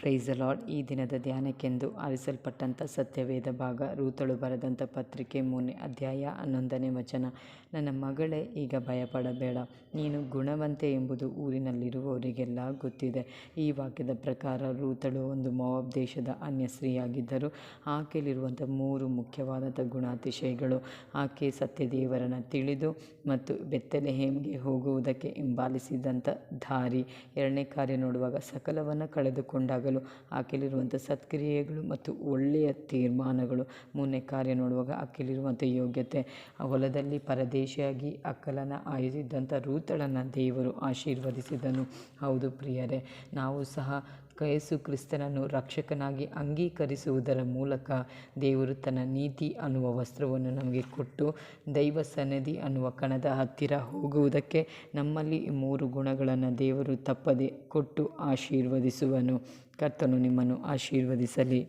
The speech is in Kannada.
ಪ್ರೈಸ್ ಲಾರ್ಡ್ ಈ ದಿನದ ಧ್ಯಾನಕ್ಕೆಂದು ಆರಿಸಲ್ಪಟ್ಟಂಥ ಸತ್ಯವೇದ ಭಾಗ, ರೂತಳು ಬರೆದಂಥ ಪತ್ರಿಕೆ ಮೂರನೇ ಅಧ್ಯಾಯ ಹನ್ನೊಂದನೇ ವಚನ. ನನ್ನ ಮಗಳೇ, ಈಗ ಭಯಪಡಬೇಡ. ನೀನು ಗುಣವಂತೆ ಎಂಬುದು ಊರಿನಲ್ಲಿರುವವರಿಗೆಲ್ಲ ಗೊತ್ತಿದೆ. ಈ ವಾಕ್ಯದ ಪ್ರಕಾರ ರೂತಳು ಒಂದು ಮೋವಾಬ್ ದೇಶದ ಅನ್ಯ ಸ್ತ್ರೀಯಾಗಿದ್ದರು. ಆಕೆಯಲ್ಲಿರುವಂಥ ಮೂರು ಮುಖ್ಯವಾದಂಥ ಗುಣಾತಿಶಯಗಳು, ಆಕೆ ಸತ್ಯದೇವರನ್ನು ತಿಳಿದು ಮತ್ತು ಬೆತ್ತಲೆಹೇಮ್ಗೆ ಹೋಗುವುದಕ್ಕೆ ಹಿಂಬಾಲಿಸಿದಂಥ ದಾರಿ. ಎರಡನೇ ಕಾರ್ಯ ನೋಡುವಾಗ ಸಕಲವನ್ನು ಕಳೆದುಕೊಂಡಾಗಲೂ ಆಕೆಯಲ್ಲಿರುವಂಥ ಸತ್ಕ್ರಿಯೆಗಳು ಮತ್ತು ಒಳ್ಳೆಯ ತೀರ್ಮಾನಗಳು. ಮೂರನೇ ಕಾರ್ಯ ನೋಡುವಾಗ ಆಕೆಯಲ್ಲಿರುವಂಥ ಯೋಗ್ಯತೆ. ಹೊಲದಲ್ಲಿ ಪರದೇಶಿಯಾಗಿ ಅಕ್ಕಲನ್ನು ಆಯ್ದಿದ್ದಂಥ ರೂತಳನ್ನು ದೇವರು ಆಶೀರ್ವದಿಸಿದನು. ಹೌದು ಪ್ರಿಯರೇ, ನಾವು ಸಹ ಯೇಸು ಕ್ರಿಸ್ತನನ್ನು ರಕ್ಷಕನಾಗಿ ಅಂಗೀಕರಿಸುವುದರ ಮೂಲಕ ದೇವರು ತನ್ನ ನೀತಿ ಅನ್ನುವ ವಸ್ತ್ರವನ್ನು ನಮಗೆ ಕೊಟ್ಟು ದೈವ ಸನ್ನಿಧಿ ಅನ್ನುವ ಕಣದ ಹತ್ತಿರ ಹೋಗುವುದಕ್ಕೆ ನಮ್ಮಲ್ಲಿ ಮೂರು ಗುಣಗಳನ್ನು ದೇವರು ತಪ್ಪದೆ ಕೊಟ್ಟು ಆಶೀರ್ವದಿಸುವನು. ಕರ್ತನು ನಿಮ್ಮನ್ನು ಆಶೀರ್ವದಿಸಲಿ.